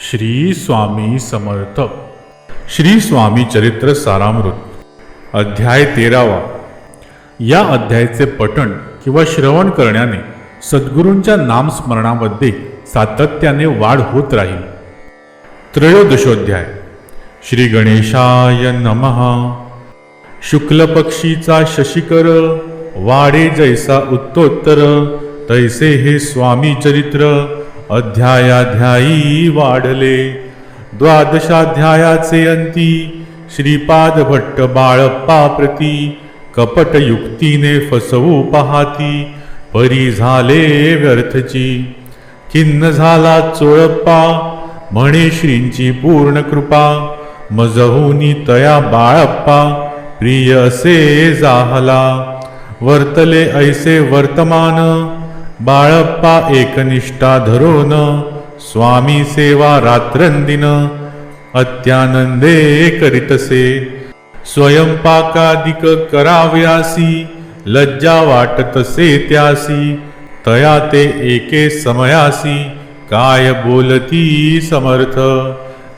श्री स्वामी समर्थ. श्री स्वामी चरित्र सारामृत अध्याय तेरावा. या अध्यायाचे पठण किंवा श्रवण करण्याने सद्गुरूंच्या नामस्मरणामध्ये सातत्याने वाढ होत राहील. त्रयोदशोध्याय. श्री गणेशाय नमः. शुक्ल पक्षीचा शशिकर वाडे जैसा उत्तोत्तर तैसे हे स्वामी चरित्र. अध्यायाध्यायी वाढले. द्वादशाध्यायाचे अंती श्रीपाद भट्ट बाळप्पा प्रती कपट युक्तीने फसवू पाहाती परी झाले व्यर्थची. खिन्न झाला चोळप्पा म्हणे श्रींची पूर्ण कृपा. मजहुनी तया बाळप्पा प्रिय असे जाहला. वर्तले ऐसे वर्तमान बाळप्पा एकनिष्ठा धरोन स्वामी सेवा रात्रंदिन अत्यानंदे करीतसे. स्वयंपाकादिक कराव्यासी लज्जा वाटतसे त्यासी तया ते एके समयासी काय बोलती समर्थ.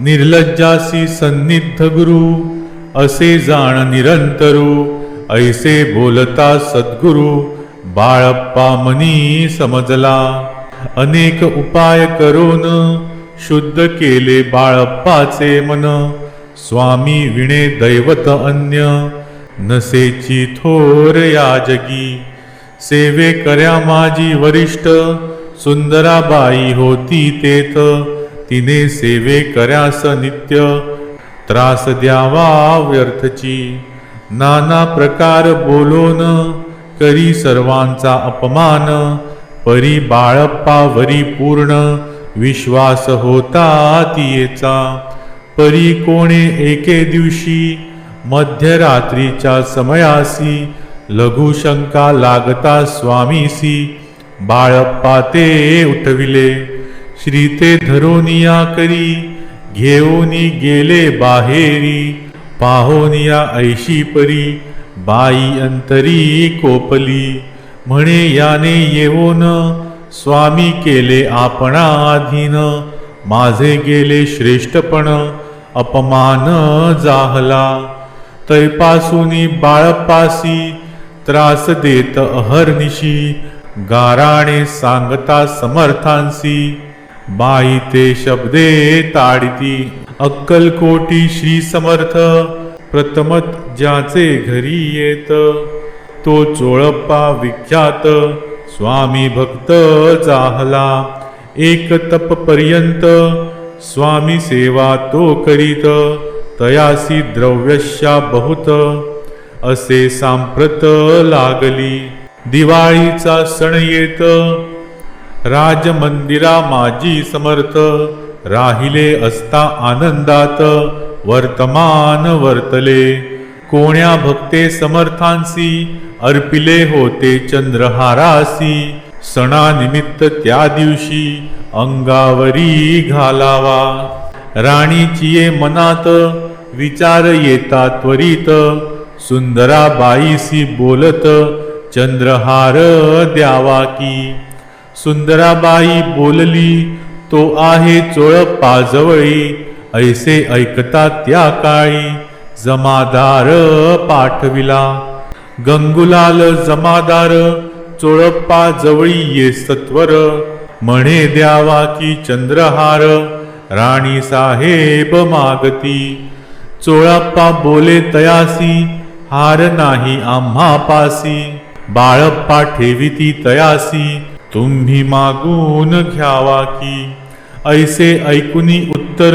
निर्लज्जासी सन्निध गुरु असे जाण निरंतरू ऐसे बोलता सद्गुरु. बाळप्पा मनी समजला. अनेक उपाय करून शुद्ध केले बाळप्पाचे मन. स्वामी विणे दैवत अन्य नसेची थोर या जगी सेवे कर्या माझी वरिष्ठ सुंदराबाई होती तेथ. तिने सेवे कर्यास नित्य त्रास द्यावा व्यर्थची. नाना प्रकार बोलोन करी सर्वांचा अपमान. परी बाळप्पा वरी पूर्ण विश्वास होता तियेचा. परी कोणे एके दिवशी मध्यरात्रीच्या समयासी लघुशंका लागता स्वामीसी. बाळप्पा ते उठविले श्री ते धरोनिया करी घेऊनी गेले बाहेरी. पाहोनिया ऐशी परी बाई अंतरी कोपली. म्हणे याने येऊन स्वामी केले आपणा अधीन माझे गेले श्रेष्ठपण. अपमान जाहला. तैपासूनी बाळपासी. त्रास देत अहर्निशी. गाराणे सांगता समर्थांसी. बाई ते शब्दे ताडिती. अक्कलकोटी श्री समर्थ. प्रथमत ज्याचे घरी येत तो चोळप्पा विख्यात स्वामी भक्त चाहला. एक तप पर्यंत स्वामी सेवा तो करीत तयासी द्रव्यशा बहुत असे सांप्रत लागली. दिवाळीचा सण येत राजमंदिरा माझी समर्थ राहिले असता आनंदात वर्तमान वर्तले. कोण्या भक्ते समर्थांसी अर्पिले होते चंद्रहारासी. सणानिमित्त त्या दिवशी अंगावरी घालावा. राणीची ये मनात विचार येता त्वरित. सुंदराबाईसी बोलत चंद्रहार द्यावा की. सुंदराबाई बोलली तो आहे चोळप्पाजवळी ऐसे ऐकता त्या काळी जमादार पाठविला. गंगुलाल जमादार चोळप्पा जवळी ये सत्वर. म्हणे द्यावा की चंद्रहार राणी साहेब मागती. चोळप्पा बोले तयासी हार नाही आम्हा पासी. बाळप्पा ठेविती तयासी तुम्ही मागून घ्यावा की. ऐसे ऐकुनी उत्तर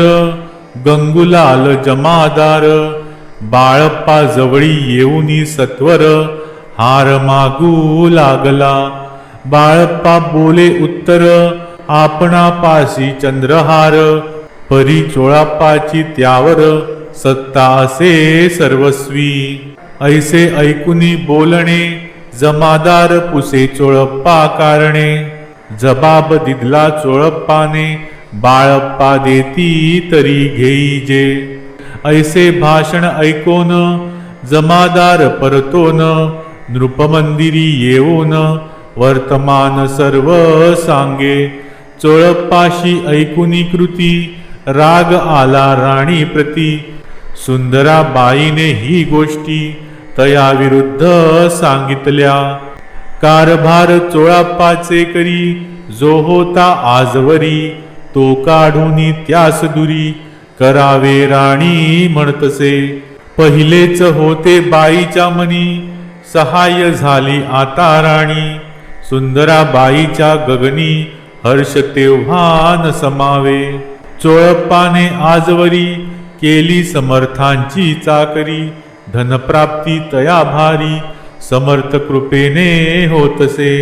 गंगुलाल जमादार बाळप्पा जवळी येऊनी सत्वर हार मागू लागला. बाळप्पा बोले उत्तर आपणापाशी चंद्रहार परी चोळाप्पाची त्यावर सत्ता असे सर्वस्वी. ऐसे ऐकुनी बोलणे जमादार पुसे चोळप्पा कारणे. जबाब दिदला चोळप्पाने बाळप्पा देती तरी घेई जे. ऐसे भाषण ऐकोन जमादार परतोन नृपमंदिरी येऊन वर्तमान सर्व सांगे. चोळप्पाशी ऐकुनी कृती राग आला राणी प्रती. सुंदरा बाईने ही गोष्टी तया विरुद्ध सांगितल्या. कारभार चोळाप्पाचे करी जो होता आजवरी. तो काढून त्यास दुरी करावे राणी म्हणतसे. पहिलेच होते बाईच्या मनी सहाय्य झाली आता राणी. सुंदरा बाईच्या गगनी हर्ष तेव्हा न समावे. चोळप्पाने आजवरी केली समर्थांची चाकरी. धनप्राप्ती तया भारी समर्थ कृपेने होतसे.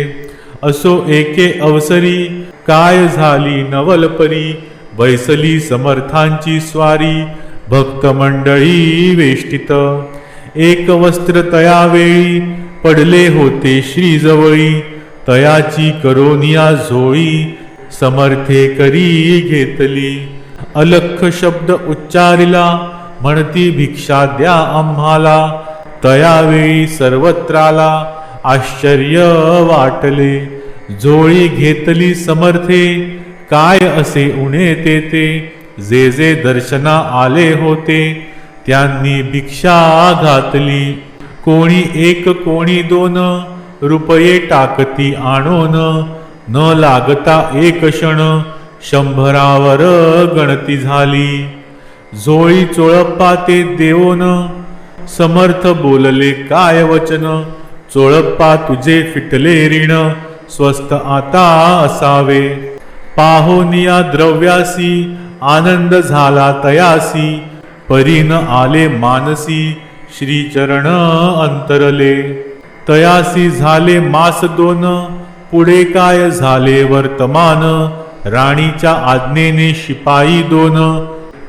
असो एके अवसरी काय झाली नवलपरी बैसली समर्थांची स्वारी भक्त मंडळी वेष्टित. एक वस्त्र तयावेळी पडले होते श्री जवळी तयाची करोनिया झोळी समर्थे करी घेतली. अलख शब्द उच्चारिला म्हणती भिक्षा द्या आम्हाला. तयावेळी सर्वत्राला आश्चर्य वाटले. जोळी घेतली समर्थे काय असे उणे तेते जे जे दर्शना आले होते त्यांनी भिक्षा घातली. कोणी एक कोणी दोन रुपये टाकती आणून न लागता एक क्षण शंभरावर गणती झाली. झोळी चोळप्पा ते देवोन समर्थ बोलले काय वचन? चोळप्पा तुझे फिटले ऋण स्वस्थ आता असावे. पाहोनिया द्रव्यासी आनंद झाला तयासी. परीन आले मानसी श्रीचरण अंतरले. तयासी झाले मास दोन पुढे काय झाले वर्तमान? राणीच्या आज्ञेने शिपाई दोन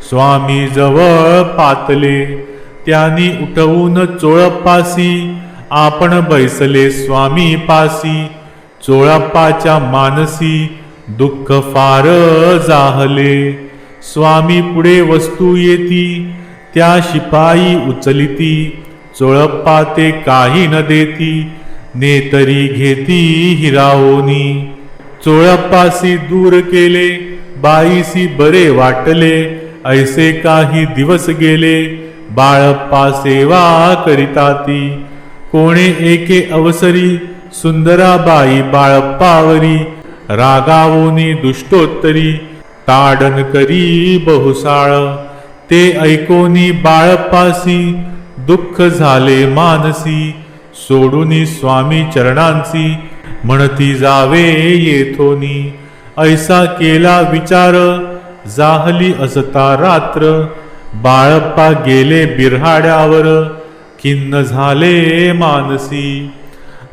स्वामी जवळ पातले. त्यांनी उठवून चोळपासी आपण बैसले स्वामी पासी. चोळप्पाच्या मानसी दुःख फार जाहले. स्वामी पुढे वस्तू येती त्या शिपाई उचलिती चोळप्पा ते काही न देती नेतरी घेती हिरावोनी. चोळप्पासी दूर केले बाईसी बरे वाटले ऐसे काही दिवस गेले बाळप्पा सेवा करिता ती कोणे एके अवसरी सुंदराबाई बाळप्पावरी रागावोनी दुष्टोत्तरी ताडन करी बहुसाळ. ते ऐकोनी बाळप्पासी दुःख झाले मानसी सोडूनी स्वामी चरणांची म्हणती जावे येथोनी. ऐसा केला विचार जाहली असता रात्र. बाळप्पा गेले बिरहाड्यावर खिन्न झाले मानसी.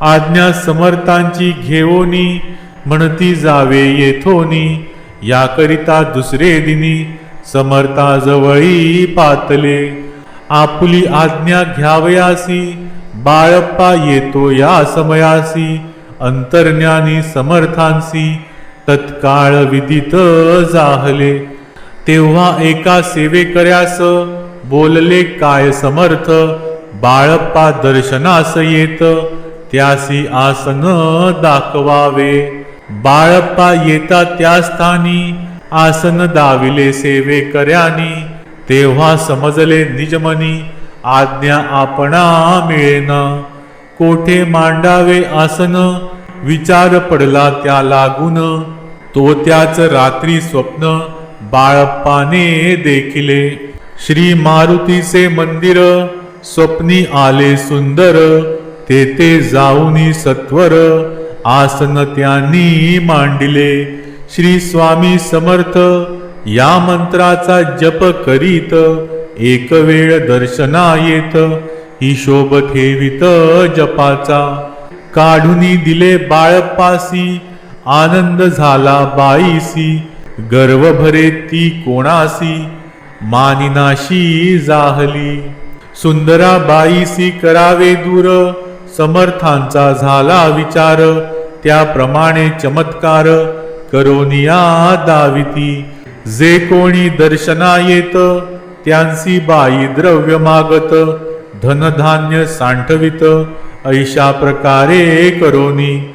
आज्ञा समर्थांची घेवोनी म्हणती जावे येथोनी. याकरिता दुसरे दिनी समर्थाजवळी पातले. आपुली आज्ञा घ्यावयासी बाळप्पा येतो या समयासी. अंतर्ज्ञानी समर्थांसी तत्काळ विदित जाहले. तेव्हा एका सेवेकऱ्यास बोलले काय समर्थ? बाळप्पा दर्शनास येत. त्यासी आसन दाखवावे. बाळप्पा येता त्या स्थानी आसन दाविले सेवेकऱ्यानी तेव्हा समजले निजमनी आज्ञा आपणा मिळेना. कोठे मांडावे आसन? विचार पडला त्या लागून. तो त्याच रात्री स्वप्न बाळप्पाने देखिले. श्री मारुतीचे मंदिर स्वप्नी आले सुंदर. तेथे जाऊनी सत्वर आसन त्यांनी मांडिले. श्री स्वामी समर्थ या मंत्राचा जप करीत एक वेळ दर्शना येत हिशोब ठेवित जपाचा. काढूनी दिले बाळप्पासी आनंद झाला बाईसी गर्व भरे ती कोणासी मानिनाशी जाहली. सुंदरा बाईसी करावे दूर समर्थांचा झाला विचार. त्याप्रमाणे चमत्कार करोनिया दाविती. जे कोणी दर्शना येत त्यांसी बाई द्रव्य मागत. धनधान्य सांठवित ऐशा प्रकारे करोनी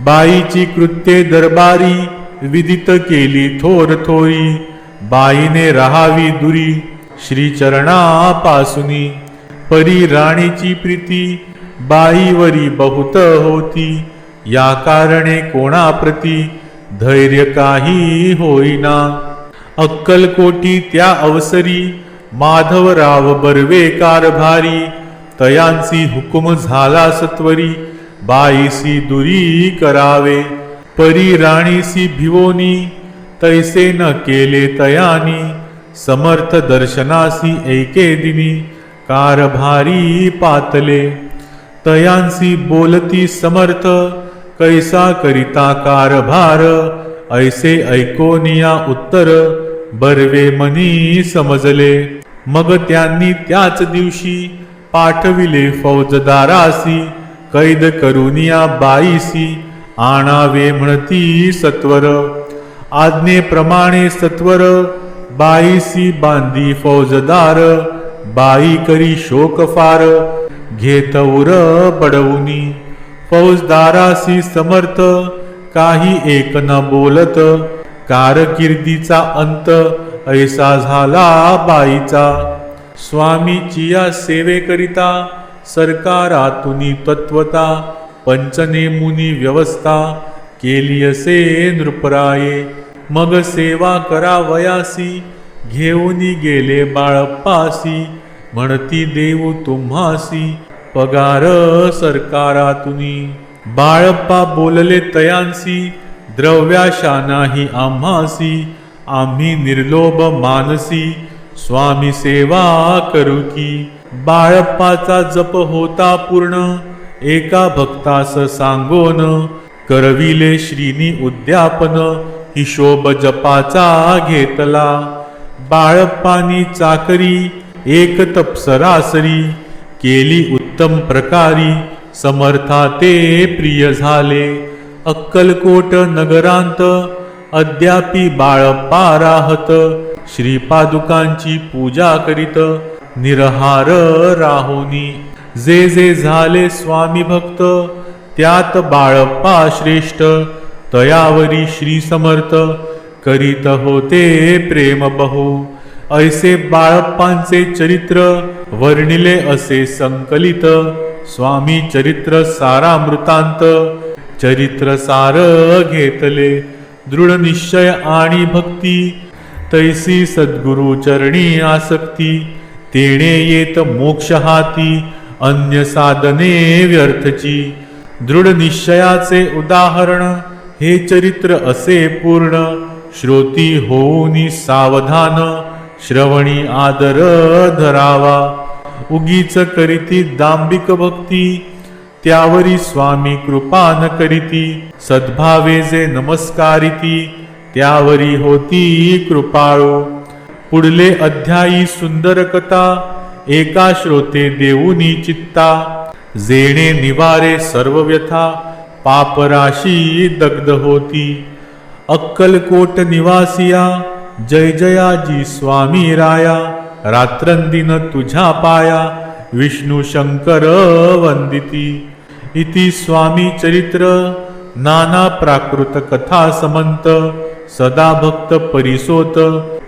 बाईची कृत्ये दरबारी विदित केली थोर थोरी. बाईने राहावी दुरी श्रीचरणापासुनी. परी राणीची प्रीती बाईवरी बहुत होती. या कारणे कोणाप्रती धैर्य काही होईना. अक्कलकोटी त्या अवसरी माधवराव बर्वे कारभारी. तयांसी हुकुम झाला सत्वरी बाईसी दुरी करावे. परी राणीसी भिवोनी तैसे न केले तयानी. समर्थ दर्शनासी एके दिनी कारभारी पातले. तयांसी बोलती समर्थ कैसा करिता कारभार ऐसे ऐकोनिया उत्तर बर्वे मनी समजले. मग त्यांनी त्याच दिवशी पाठविले फौजदारासी कैद करुनिया बाईसी आणावे म्हणती सत्वर. आज्ञेप्रमाणे सत्वर बाईसी बांधी फौजदार बाई करी शोक फार घेत उर बडवुनी. फौजदारासी समर्थ काही एक न बोलत. कारकिर्दीचा अंत ऐसा झाला बाईचा. स्वामीची या सेवेकरिता सरकारातुनी तत्वता. पंचनेमुनी व्यवस्था केली असे नृपराये. मग सेवा करावयासी घेऊनी गेले बाळप्पासी. म्हणती देव तुम्हासी पगार सरकारातुनी बाळप्पा बोलले तयांसी द्रव्याशा नाही आम्हासी. आम्ही निर्लोभ मानसी स्वामी सेवा करू की. बाळप्पाचा जप होता पूर्ण एका भक्तास सांगोन करविले श्रीनी उद्यापन हिशोब जपाचा घेतला. बाळप्पानी चाकरी एक तपसरासरी केली उत्तम प्रकारी समर्था ते प्रिय झाले. अक्कलकोट नगरांत अद्यापि बाळप्पा राहत श्रीपादुकांची पूजा करीत निरहार राहोनी. जे जे झाले स्वामी भक्त त्यात बाळप्पा श्रेष्ठ तयावरी श्री समर्थ करीत होते प्रेम बहु ऐसे बाळप्पांचे चरित्र वर्णिले असे संकलित. स्वामी चरित्र सारा मृतांत चरित्र सार घेतले. दृढ निश्चय आणि भक्ती तैसी सद्गुरु चरणी आसक्ती. तेणे येत मोक्ष हाती अन्य साधने व्यर्थची. दृढ निश्चयाचे उदाहरण हे चरित्र असे पूर्ण. श्रोती होऊनी सावधान श्रवणी आदर धरावा. उगीच करीती दांबिक भक्ती त्यावरी स्वामी कृपान करीती. सद्भावे जे नमस्कारिती त्यावरी होती कृपाळू. पुढले अध्यायी सुंदर कथा एका श्रोते देऊनी चित्ता. जेणे निवारे सर्व व्यथा पापराशी दग्ध होती. अक्कलकोट निवासिया जय जयाजी स्वामी राया रात्रंदिन तुझ्या पाया विष्णू शंकर वंदिती. इति स्वामी चरित्र नाना प्राकृत कथा समंत सदा भक्त परिसोत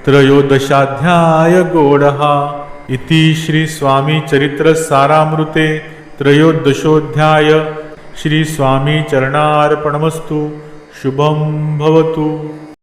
त्रयोदशाध्याय गोडहा. इति श्री स्वामी चरित्र सारामृते त्रयोदशोध्याय. श्री स्वामी चरणार्पणमस्तु शुभं भवतु.